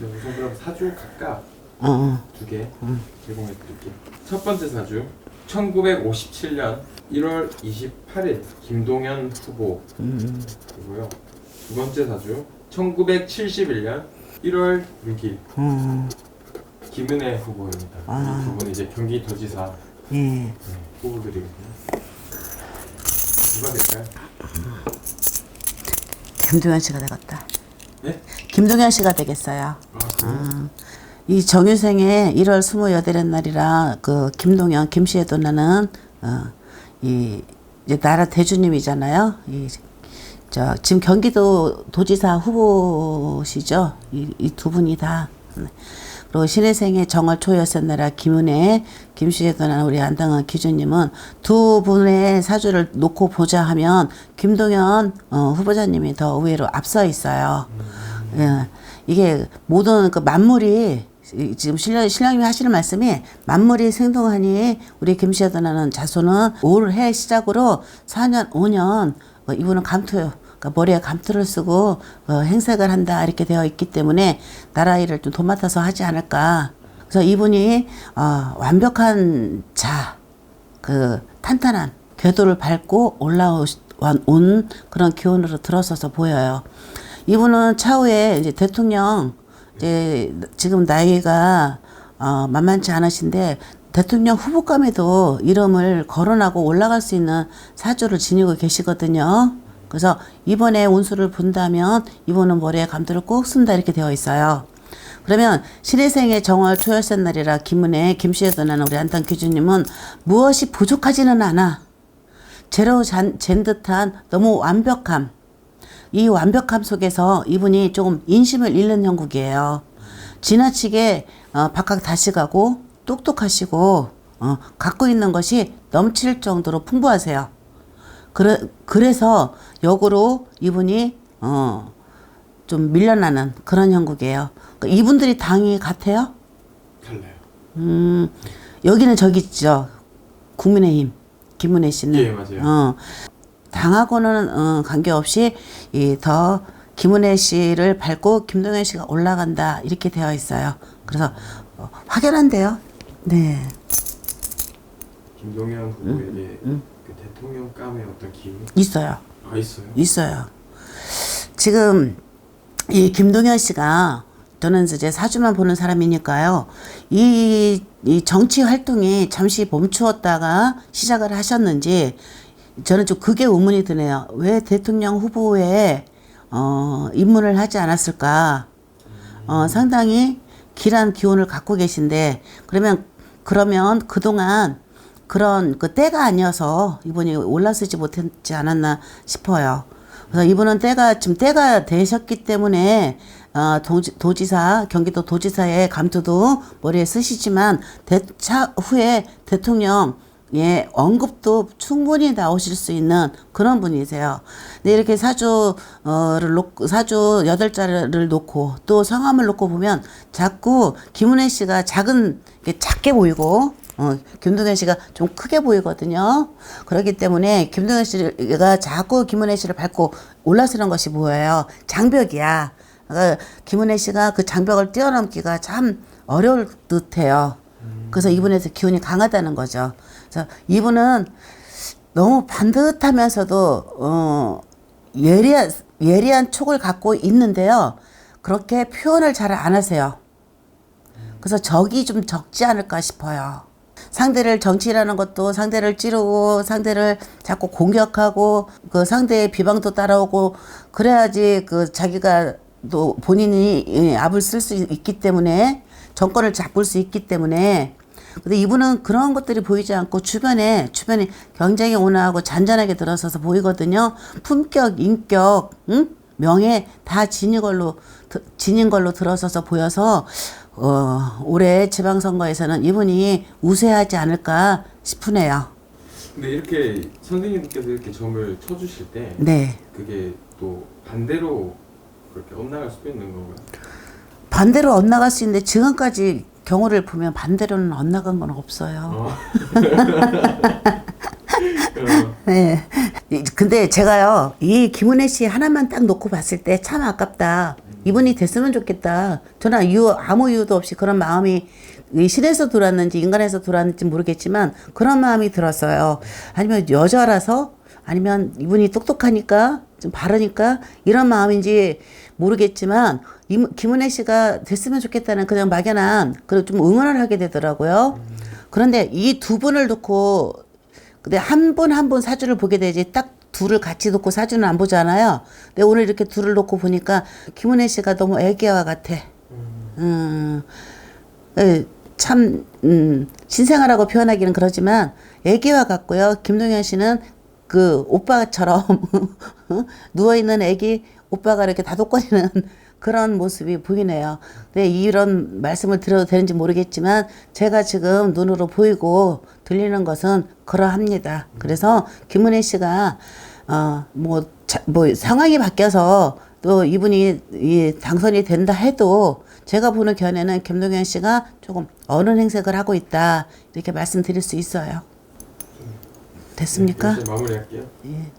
네, 우선 그럼 사주 각각 어, 어. 두 개 제공해 드릴게요. 첫 번째 사주 1957년 1월 28일 김동현 후보이고요. 두 번째 사주 1971년 1월 6일 음, 김은혜 후보입니다. 아. 이두 분은 이제 경기도지사 예. 네, 후보들이거든요. 누가 될까요? 김동현 씨가 되겠다. 네? 김동현 씨가 되겠어요. 아, 그래요? 이 정유생의 1월 28일 날이라 그 김동현 김씨에도 나는 어, 이 이제 나라 대주님이잖아요. 이 저 지금 경기도 도지사 후보시죠. 이 두 분이 다. 네. 그리고 신혜생의 정월 초여섯 나라 김은혜 김씨에도 나는 우리 안당한 기주님은 두 분의 사주를 놓고 보자 하면 김동현 어, 후보자님이 더 의외로 앞서 있어요. 예, 이게 모든 그 만물이 이- 지금 신령, 신령님이 하시는 말씀이 만물이 생동하니 우리 김씨에도 나는 자손은 올해 시작으로 4년, 5년 어, 이분은 감투 그러니까 머리에 감투를 쓰고 어, 행색을 한다 이렇게 되어 있기 때문에 나라 일을 좀 도맡아서 하지 않을까. 그래서 이분이 어, 완벽한 자, 그 탄탄한 궤도를 밟고 올라온 온 그런 기운으로 들어서서 보여요. 이분은 차후에 이제 대통령 이제 지금 나이가 어, 만만치 않으신데 대통령 후보감에도 이름을 거론하고 올라갈 수 있는 사주를 지니고 계시거든요. 그래서 이번에 운수를 본다면 이분은 머리에 감투를 꼭 쓴다 이렇게 되어 있어요. 그러면 신혜생의 정월 초열셋 날이라 김은혜 김씨에 도 나는 우리 안탄 교주님은 무엇이 부족하지는 않아. 제로 잔, 잰 듯한 너무 완벽함. 이 완벽함 속에서 이분이 조금 인심을 잃는 형국이에요. 지나치게 어, 박학 다시 가고 똑똑하시고 어, 갖고 있는 것이 넘칠 정도로 풍부하세요. 그래, 그래서 역으로 이분이 어, 좀 밀려나는 그런 형국이에요. 그러니까 이분들이 당이 같아요? 달라요. 음, 여기는 저기 있죠. 국민의힘 김은혜 씨는. 예, 맞아요. 어, 당하고는 어, 관계없이 이더 김은혜 씨를 밟고 김동현 씨가 올라간다 이렇게 되어 있어요. 그래서 어, 확연한데요. 네. 김동현 후보에게 그 대통령 감의 어떤 기운 있어요. 아 있어요. 있어요. 지금 이 김동현 씨가 저는 이제 사주만 보는 사람이니까요. 이, 이 정치 활동이 잠시 멈추었다가 시작을 하셨는지 저는 좀 그게 의문이 드네요. 왜 대통령 후보에 어, 입문을 하지 않았을까? 어, 상당히 길한 기운을 갖고 계신데 그러면 그러면 그동안 그런 그 때가 아니어서 이분이 올라서지 못했지 않았나 싶어요. 그래서 이분은 때가 지금 때가 되셨기 때문에 어, 도지, 도지사 경기도 도지사의 감투도 머리에 쓰시지만 대차 후에 대통령 예, 언급도 충분히 나오실 수 있는 그런 분이세요. 근데 이렇게 사주를 놓고, 사주 여덟 자를 놓고 또 성함을 놓고 보면 자꾸 김은혜 씨가 작은, 작게 보이고, 어, 김동현 씨가 좀 크게 보이거든요. 그렇기 때문에 김동현 씨가 자꾸 김은혜 씨를 밟고 올라서는 것이 보여요. 장벽이야. 그러니까 김은혜 씨가 그 장벽을 뛰어넘기가 참 어려울 듯해요. 그래서 이분에서 기운이 강하다는 거죠. 그래서 이분은 너무 반듯하면서도 어 예리한 예리한 촉을 갖고 있는데요. 그렇게 표현을 잘 안 하세요. 그래서 적이 좀 적지 않을까 싶어요. 상대를 정치라는 것도 상대를 찌르고 상대를 자꾸 공격하고 그 상대의 비방도 따라오고 그래야지 그 자기가 또 본인이 예, 압을 쓸 수 있기 때문에 정권을 잡을 수 있기 때문에 근데 이분은 그런 것들이 보이지 않고 주변에 주변에 굉장히 온화하고 잔잔하게 들어서서 보이거든요. 품격, 인격, 응? 명예 다 지닌 걸로 드- 지닌 걸로 들어서서 보여서 어, 올해 지방선거에서는 이분이 우세하지 않을까 싶으네요. 근데 이렇게 선생님께서 이렇게 점을 쳐주실 때 네. 그게 또 반대로 그렇게 엇나갈 수도 있는 건가요? 반대로 엇나갈 수 있는데 지금까지 경우를 보면 반대로는 엇나간 건 없어요. 어. 어. 네. 이- 근데 제가요, 이 김은혜 씨 하나만 딱 놓고 봤을 때 참 아깝다. 이분이 됐으면 좋겠다. 저는 이유 아무 이유도 없이 그런 마음이 이 신에서 들어왔는지 인간에서 들어왔는지 모르겠지만 그런 마음이 들었어요. 아니면 여자라서 아니면 이분이 똑똑하니까 좀 바르니까 이런 마음인지 모르겠지만 임- 김은혜 씨가 됐으면 좋겠다는 그냥 막연한 그리고 좀 응원을 하게 되더라고요. 그런데 이 두 분을 놓고 근데 한 분 한 분 사주를 보게 되지 딱 둘을 같이 놓고 사주는 안 보잖아요. 근데 오늘 이렇게 둘을 놓고 보니까 김은혜 씨가 너무 애기와 같아. 음, 에, 참 음, 신생아라고 표현하기는 그러지만 애기와 같고요. 김동현 씨는 그 오빠처럼 누워 있는 애기 오빠가 이렇게 다독거리는 그런 모습이 보이네요. 근데 이런 말씀을 드려도 되는지 모르겠지만 제가 지금 눈으로 보이고 들리는 것은 그러합니다. 그래서 김은혜 씨가 어뭐 뭐 상황이 바뀌어서 또 이분이 이 당선이 된다 해도 제가 보는 견해는 김동현 씨가 조금 어느 행색을 하고 있다 이렇게 말씀드릴 수 있어요. 됐습니까? 이제 마무리할게요. 예.